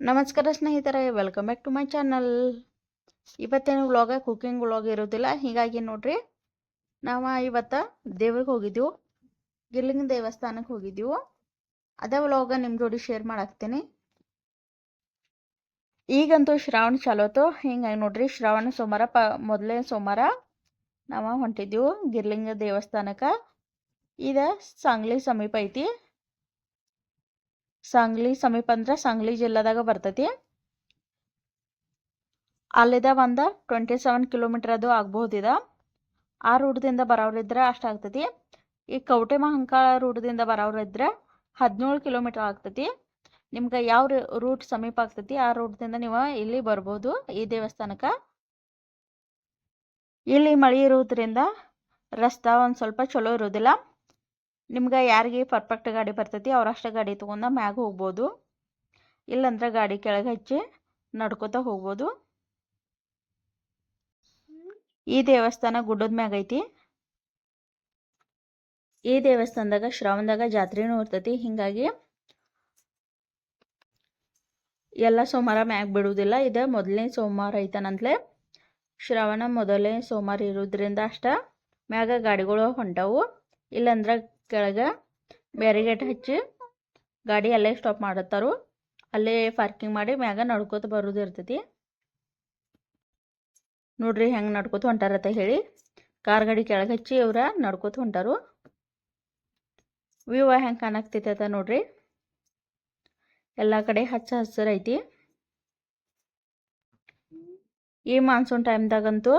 ನಮಸ್ಕಾರ ಸ್ನೇಹಿತರೆ welcome back to my channel ಇವತ್ತೇನು ವ್ಲಾಗ ಕುಕಿಂಗ್ ವ್ಲಾಗ್ ಇರೋದಿಲ್ಲ ಹೀಗಾಗಿ ನೋಡ್ರಿ. ನಾವು ಇವತ್ತು ದೇವ್ರಿಗೆ ಹೋಗಿದ್ದೆವು ಗಿರ್ಲಿಂಗ ದೇವಸ್ಥಾನಕ್ಕೆ ಹೋಗಿದ್ದೆವು ಅದೇ ವ್ಲಾಗ ನಿಮ್ಮ ಜೋಡಿ ಶೇರ್ ಮಾಡಾಕ್ತೀನಿ. ಈಗಂತೂ ಶ್ರಾವಣ ಚಾಲೋತು ಹಿಂಗಾಗಿ ನೋಡ್ರಿ, ಶ್ರಾವಣ ಸೋಮವಾರ, ಪ ಮೊದಲನೇ ಸೋಮವಾರ ನಾವು ಹೊಂಟಿದ್ದೆವು ಗಿರ್ಲಿಂಗ ದೇವಸ್ಥಾನಕ್ಕೆ. ಇದು ಸಾಂಗ್ಲಿ ಸಮೀಪ ಐತಿ. ಸಾಂಗ್ಲಿ ಸಮೀಪ ಅಂದ್ರೆ ಸಾಂಗ್ಲಿ ಜಿಲ್ಲಾದಾಗ ಬರ್ತೈತಿ ಅಲ್ಲಿದ ಒಂದು ಟ್ವೆಂಟಿ ಸೆವೆನ್ ಕಿಲೋಮೀಟರ್ ಅದು ಆಗ್ಬಹುದಿದ ಆ ರೂಟ್ದಿಂದ ಬರೋರಿದ್ರೆ ಅಷ್ಟು ಆಗ್ತೈತಿ. ಈ ಕೌಟೆ ಮಹಂಕಾಳ ರೂಟ್ದಿಂದ ಬರೋರಿದ್ರೆ ಹದಿನೇಳು ಕಿಲೋಮೀಟರ್ ಆಗ್ತೈತಿ. ನಿಮ್ಗೆ ಯಾವ ರೂಟ್ ಸಮೀಪ ಆಗ್ತೈತಿ, ಆ ರೂಟ್ದಿಂದ ನೀವು ಇಲ್ಲಿ ಬರ್ಬೋದು, ಈ ದೇವಸ್ಥಾನಕ್ಕೆ. ಇಲ್ಲಿ ಮಳೆ ಇರೋದ್ರಿಂದ ರಸ್ತೆ ಒಂದು ಸ್ವಲ್ಪ ಚಲೋ ಇರೋದಿಲ್ಲ. ನಿಮ್ಗೆ ಯಾರಿಗೆ ಪರ್ಫೆಕ್ಟ್ ಗಾಡಿ ಬರ್ತೈತಿ ಅವ್ರಷ್ಟೇ ಗಾಡಿ ತೊಗೊಂಡ ಮ್ಯಾಗ ಹೋಗ್ಬೋದು. ಇಲ್ಲಂದ್ರೆ ಗಾಡಿ ಕೆಳಗೆ ಹಚ್ಚಿ ನಡ್ಕೋತ ಹೋಗ್ಬೋದು. ಈ ದೇವಸ್ಥಾನ ಗುಡ್ಡದ ಮ್ಯಾಗ ಐತಿ. ಈ ದೇವಸ್ಥಾನದಾಗ ಶ್ರಾವಣದಾಗ ಜಾತ್ರೆನೂ ಇರ್ತೈತಿ, ಹಿಂಗಾಗಿ ಎಲ್ಲ ಸೋಮವಾರ ಮ್ಯಾಗ ಬಿಡುವುದಿಲ್ಲ ಇದ ಮೊದಲನೇ ಸೋಮವಾರ ಐತನಂತಲೇ ಶ್ರಾವಣ ಮೊದಲನೇ ಸೋಮವಾರ ಇರೋದ್ರಿಂದ ಅಷ್ಟ ಮ್ಯಾಗ ಗಾಡಿಗಳು ಹೊಂಟವು. ಇಲ್ಲಂದ್ರೆ ಕೆಳಗೆ ಬ್ಯಾರಿಗೇಟ್ ಹಚ್ಚಿ ಗಾಡಿ ಅಲ್ಲೇ ಸ್ಟಾಪ್ ಮಾಡತ್ತಾರು ಅಲ್ಲೇ ಪಾರ್ಕಿಂಗ್ ಮಾಡಿ ಮ್ಯಾಗ ನಡ್ಕೋತ ಬರೋದು ಇರ್ತೈತಿ. ನೋಡ್ರಿ ಹೆಂಗೆ ನಡ್ಕೋತ ಹೊಂಟಾರತ್ತ ಹೇಳಿ ಕಾರ್ ಗಾಡಿ ಕೆಳಗೆ ಹಚ್ಚಿ ಇವ್ರ ನಡ್ಕೋತ ಹೊಂಟಾರು. ವ್ಯೂ ಹೆಂಗೆ ಕಾಣಾಕ್ತೈತೆ ನೋಡ್ರಿ. ಎಲ್ಲ ಕಡೆ ಹಚ್ಚ ಹಸಿರೈತಿ ಈ ಮಾನ್ಸೂನ್ ಟೈಮ್ದಾಗಂತೂ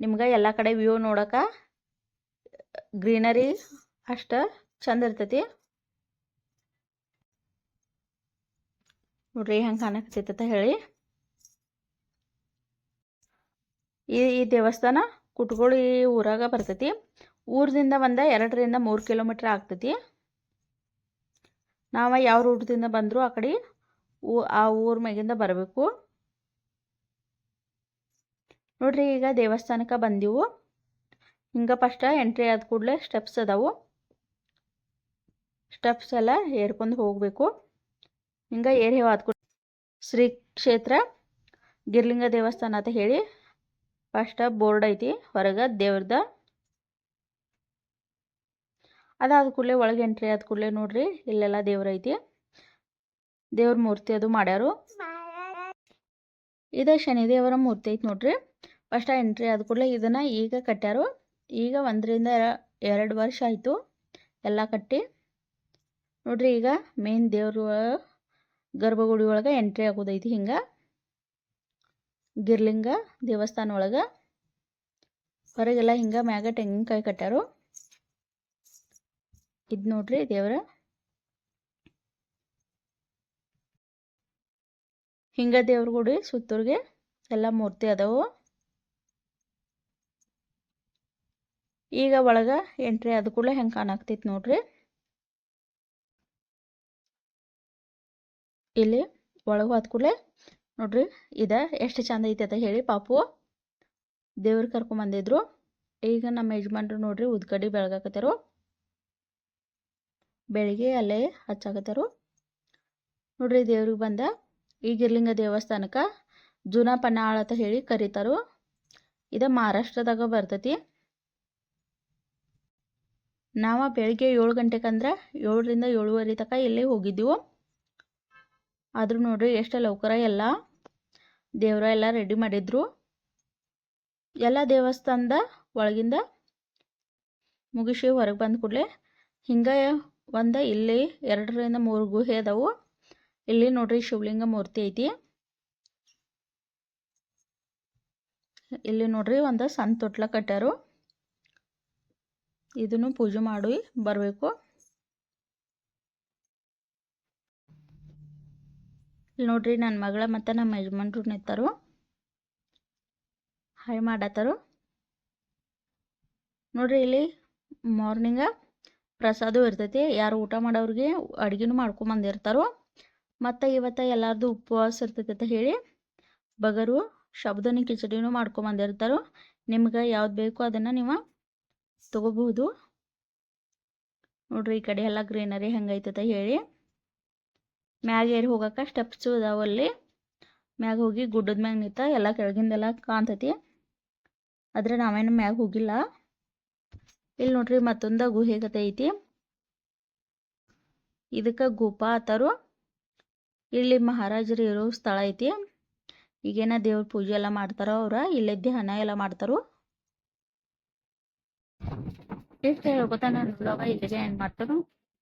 ನಿಮ್ಗೆ ಎಲ್ಲ ಕಡೆ ವ್ಯೂ ನೋಡೋಕೆ ಗ್ರೀನರಿ ಅಷ್ಟ ಚಂದ ಇರ್ತೈತಿ. ನೋಡ್ರಿ ಹೆಂಗೆ ಕಾಣಕತ್ತೈತ ಹೇಳಿ. ಈ ಈ ದೇವಸ್ಥಾನ ಕುಟ್ಗೋಳಿ ಊರಾಗ ಬರ್ತೈತಿ. ಊರದಿಂದ ಒಂದು ಎರಡರಿಂದ ಮೂರು ಕಿಲೋಮೀಟ್ರ್ ಆಗ್ತೈತಿ. ನಾವು ಯಾವ ರೂಟ್ದಿಂದ ಬಂದರೂ ಆ ಕಡೆ ಊ, ಆ ಊರ ಮ್ಯಾಗಿಂದ ಬರಬೇಕು. ನೋಡ್ರಿ ಈಗ ದೇವಸ್ಥಾನಕ್ಕೆ ಬಂದಿವು. ಹಿಂಗೆ ಫಸ್ಟ್ ಎಂಟ್ರಿ ಆದ ಕೂಡಲೇ ಸ್ಟೆಪ್ಸ್ ಅದಾವು. ಸ್ಟೆಪ್ಸ್ ಎಲ್ಲ ಏರ್ಕೊಂಡು ಹೋಗಬೇಕು. ಹಿಂಗೆ ಏರಿ ಶ್ರೀ ಕ್ಷೇತ್ರ ಗಿರ್ಲಿಂಗ ದೇವಸ್ಥಾನ ಅಂತ ಹೇಳಿ ಫಸ್ಟ್ ಬೋರ್ಡ್ ಐತಿ, ಹೊರಗೆ ದೇವ್ರದ. ಅದಾದ ಕೂಡಲೇ ಒಳಗೆ ಎಂಟ್ರಿ ಆದ ಕೂಡಲೇ ನೋಡ್ರಿ, ಇಲ್ಲೆಲ್ಲ ದೇವ್ರ ಐತಿ. ದೇವ್ರ ಮೂರ್ತಿ ಅದು ಮಾಡ್ಯಾರು. ಇದು ಶನಿದೇವರ ಮೂರ್ತಿ ಐತಿ ನೋಡ್ರಿ. ಫಸ್ಟ್ ಎಂಟ್ರಿ ಆದ ಕೂಡಲೇ ಇದನ್ನು ಈಗ ಕಟ್ಟ್ಯಾರು ಈಗ ಒಂದರಿಂದ ಎರಡು ವರ್ಷ ಆಯಿತು. ಎಲ್ಲ ಕಟ್ಟಿ. ನೋಡ್ರಿ ಈಗ ಮೇನ್ ದೇವ್ರ, ಗರ್ಭಗುಡಿ ಒಳಗೆ ಎಂಟ್ರಿ ಆಗೋದೈತಿ ಹಿಂಗೆ. ಗಿರ್ಲಿಂಗ ದೇವಸ್ಥಾನ ಒಳಗೆ. ಹೊರಗೆಲ್ಲ ಹಿಂಗೆ ಮ್ಯಾಗ ತೆಂಗಿನಕಾಯಿ ಕಟ್ಟಾರು ಇದು ನೋಡ್ರಿ ದೇವ್ರ. ಹಿಂಗ ದೇವ್ರ ಗುಡಿ ಸುತ್ತೂರ್ಗೆ ಎಲ್ಲ ಮೂರ್ತಿ ಅದಾವು. ಈಗ ಒಳಗೆ ಎಂಟ್ರಿ ಆದ ಕೂಡಲೇ ಹೆಂಗೆ ಕಾಣಾಕ್ತೈತಿ ನೋಡ್ರಿ. ಇಲ್ಲಿ ಒಳಗೆ ಹೋದ ಕೂಡಲೇ ನೋಡ್ರಿ ಇದ ಎಷ್ಟು ಚಂದ ಐತೆ ಅಂತ ಹೇಳಿ ಪಾಪು ದೇವ್ರಿಗೆ ಕರ್ಕೊಂಬಂದಿದ್ರು ಈಗ ನಮ್ಮ ಯಜಮಾನ್ರು ನೋಡ್ರಿ ಉದ್ಕಡಿ ಬೆಳಗಾಕತ್ತಾರು. ಬೆಳಿಗ್ಗೆ ಅಲ್ಲೇ ಹಚ್ಚಾಕತ್ತಾರು. ನೋಡ್ರಿ ದೇವ್ರಿಗೆ ಬಂದ. ಈ ಗಿರ್ಲಿಂಗ ದೇವಸ್ಥಾನಕ್ಕೆ ಜುನಾ ಪನ್ನಾಳ ಅಂತ ಹೇಳಿ ಕರೀತಾರು. ಇದು ಮಹಾರಾಷ್ಟ್ರದಾಗ ಬರ್ತೈತಿ. ನಾವು ಬೆಳಿಗ್ಗೆ ಏಳು ಗಂಟೆಗೆ ಏಳರಿಂದ ಏಳುವರೆ ತನಕ ಇಲ್ಲೇ ಹೋಗಿದ್ದೆವು. ಆದರೂ ನೋಡ್ರಿ ಎಷ್ಟು ಲೌಕರ ಎಲ್ಲ ದೇವ್ರ ಎಲ್ಲ ರೆಡಿ ಮಾಡಿದ್ರು. ಎಲ್ಲ ದೇವಸ್ಥಾನದ ಒಳಗಿಂದ ಮುಗಿಸಿ ಹೊರಗೆ ಬಂದ ಕೂಡಲೇ ಹಿಂಗೆ ಒಂದು ಇಲ್ಲಿ ಎರಡರಿಂದ ಮೂರು ಗುಹೆ ಅದಾವು. ಇಲ್ಲಿ ನೋಡ್ರಿ ಶಿವಲಿಂಗ ಮೂರ್ತಿ ಐತಿ. ಇಲ್ಲಿ ನೋಡ್ರಿ ಒಂದು ಸಣ್ಣ ತೊಟ್ಲ ಕಟ್ಟಾರು ಇದನ್ನು ಪೂಜೆ ಮಾಡಿ ಬರಬೇಕು. ಇಲ್ಲಿ ನೋಡ್ರಿ ನನ್ನ ಮಗಳ ಮತ್ತು ನಮ್ಮ ಯಜಮಾನ್ರು ನಿಂತಾರು ಹಾಯ್ ಮಾಡತ್ತಾರು. ನೋಡ್ರಿ ಇಲ್ಲಿ ಮಾರ್ನಿಂಗ ಪ್ರಸಾದ ಇರ್ತೈತಿ. ಯಾರು ಊಟ ಮಾಡೋರಿಗೆ ಅಡುಗೆನೂ ಮಾಡ್ಕೊಂಬಂದಿರ್ತಾರೋ ಮತ್ತು ಇವತ್ತು ಎಲ್ಲರದು ಉಪವಾಸ ಇರ್ತೈತಿ ಅಂತ ಹೇಳಿ ಬಗರು, ಶಬ್ದನಿ ಕಿಚಡಿನೂ ಮಾಡ್ಕೊಂಬಂದಿರ್ತಾರೆ ನಿಮ್ಗೆ ಯಾವ್ದು ಬೇಕೋ ಅದನ್ನು ನೀವು ತಗೋಬಹುದು. ನೋಡ್ರಿ ಈ ಕಡೆ ಎಲ್ಲ ಗ್ರೀನರಿ ಹೆಂಗೈತತ ಹೇಳಿ. ಮ್ಯಾಗ ಏರಿ ಸ್ಟೆಪ್ಸು ಅದಾವ ಅಲ್ಲಿ. ಮ್ಯಾಗ ಹೋಗಿ ಗುಡ್ಡದ ಮ್ಯಾಗ ನಿಂತ ಎಲ್ಲ ಕೆಳಗಿಂದೆಲ್ಲ ಕಾಣ್ತೈತಿ. ಆದ್ರ ನಾವೇನು ಮ್ಯಾಗ ಹೋಗಿಲ್ಲ. ಇಲ್ಲಿ ನೋಡ್ರಿ ಮತ್ತೊಂದು ಗುಹೆ ಕತೆ ಐತಿ. ಇದಕ್ಕೆ ಗುಪಾ ಅತ್ತಾರು ಇಲ್ಲಿ ಮಹಾರಾಜರು ಇರೋ ಸ್ಥಳ ಐತಿ. ಈಗೇನ ದೇವ್ರ ಪೂಜೆ ಎಲ್ಲ ಮಾಡ್ತಾರ ಅವ್ರ ಇಲ್ಲಿದ್ದೆ ಹಣ ಎಲ್ಲ ಮಾಡ್ತಾರು. ಎಷ್ಟು ಹೇಳ್ಕೊತಾನೆ ಇಲ್ಲಿಗೆ ಏನು ಮಾಡ್ತಾನು